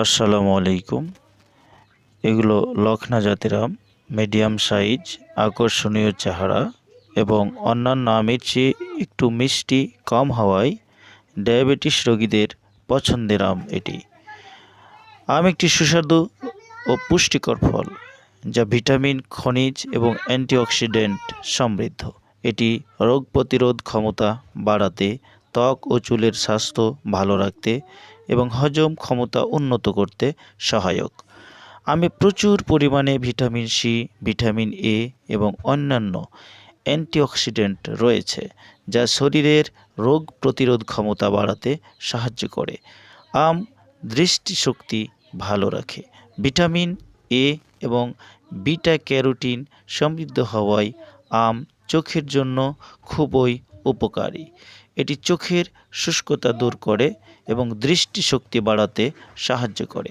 আসসালামু আলাইকুম। এগুলো লখনা জাতের আম মিডিয়াম সাইজ, আকর্ষণীয় চেহারা এবং অন্যান্য আমের চেয়ে একটু মিষ্টি, কম হওয়ায় ডায়াবেটিস রোগীদের পছন্দের আম এটি। আম একটি সুস্বাদু ও পুষ্টিকর ফল যা ভিটামিন, খনিজ এবং অ্যান্টিঅক্সিডেন্ট সমৃদ্ধ। এটি রোগ প্রতিরোধ ক্ষমতা বাড়াতে ত্বক ও চুলের স্বাস্থ্য ভালো রাখতে এবং হজম ক্ষমতা উন্নত করতে সহায়ক। আমি প্রচুর পরিমাণে ভিটামিন সি, ভিটামিন এ এবং অন্যান্য অ্যান্টিঅক্সিডেন্ট রয়েছে, যা শরীরের রোগ প্রতিরোধ ক্ষমতা বাড়াতে সাহায্য করে। আম দৃষ্টিশক্তি ভালো রাখে। ভিটামিন এ এবং বিটা ক্যারোটিন সমৃদ্ধ হওয়ায় আম চোখের জন্য খুবই উপকারী। এটি চোখের শুষ্কতা দূর করে এবং দৃষ্টিশক্তি বাড়াতে সাহায্য করে,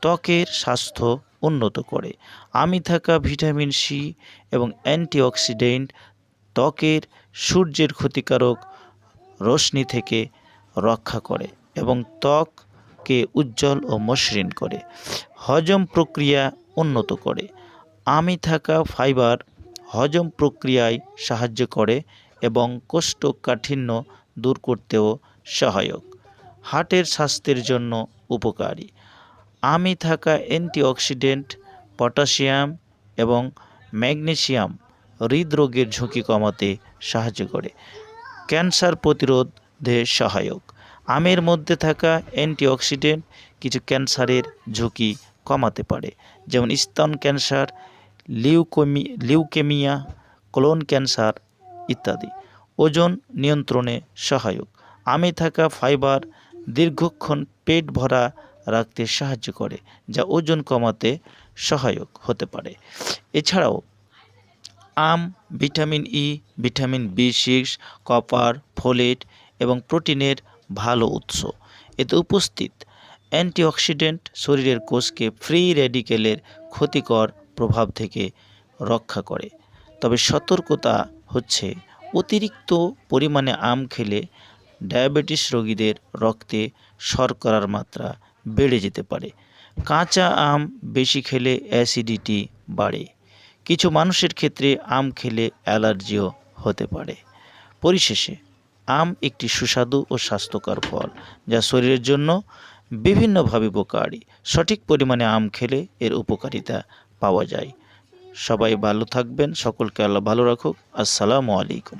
ত্বকের স্বাস্থ্য উন্নত করে। আমি থাকা ভিটামিন সি এবং অ্যান্টিঅক্সিডেন্ট ত্বকের সূর্যের ক্ষতিকারক রশ্মি থেকে রক্ষা করে এবং ত্বককে উজ্জ্বল ও মসৃণ করে, হজম প্রক্রিয়া উন্নত করে। আমি থাকা ফাইবার হজম প্রক্রিয়ায় সাহায্য করে এবং কোষ্ঠকাঠিন্য দূর করতেও সহায়ক। হার্টের স্বাস্থ্যের জন্য উপকারী। আমি থাকা অ্যান্টিঅক্সিডেন্ট, পটাশিয়াম এবং ম্যাগনেসিয়াম হৃদরোগের ঝুঁকি কমাতে সাহায্য করে। ক্যান্সার প্রতিরোধে সহায়ক। আমের মধ্যে থাকা অ্যান্টিঅক্সিডেন্ট কিছু ক্যান্সারের ঝুঁকি কমাতে পারে, যেমন স্তন ক্যান্সার, লিউকোমি, লিউকেমিয়া, কোলন ক্যান্সার ইত্যাদি। ওজন নিয়ন্ত্রণে সহায়ক। আমে থাকা ফাইবার দীর্ঘক্ষণ পেট ভরা রাখতে সাহায্য করে, যা ওজন কমাতে সহায়ক হতে পারে। এছাড়াও, আম, vitamin E vitamin B six copper, folate এবং প্রোটিনের ভালো উৎস। এতে উপস্থিত অ্যান্টিঅক্সিডেন্ট শরীরের কোষকে ফ্রি রেডিকেলের ক্ষতিকর প্রভাব থেকে রক্ষা করে। তবে সতর্কতা হচ্ছে অতিরিক্ত পরিমাণে আম খেলে ডায়াবেটিস রোগীদের রক্তে শর্করার মাত্রা বেড়ে যেতে পারে। কাঁচা আম বেশি খেলে অ্যাসিডিটি বাড়ে। কিছু মানুষের ক্ষেত্রে আম খেলে অ্যালার্জিও হতে পারে। পরিশেষে, আম একটি সুস্বাদু ও স্বাস্থ্যকর ফল যা শরীরের জন্য বিভিন্নভাবে উপকারী। সঠিক পরিমাণে আম খেলে এর উপকারিতা পাওয়া যায়। সবাই ভালো থাকবেন সকলকে আল্লাহ ভালো রাখুক। আসসালামু আলাইকুম।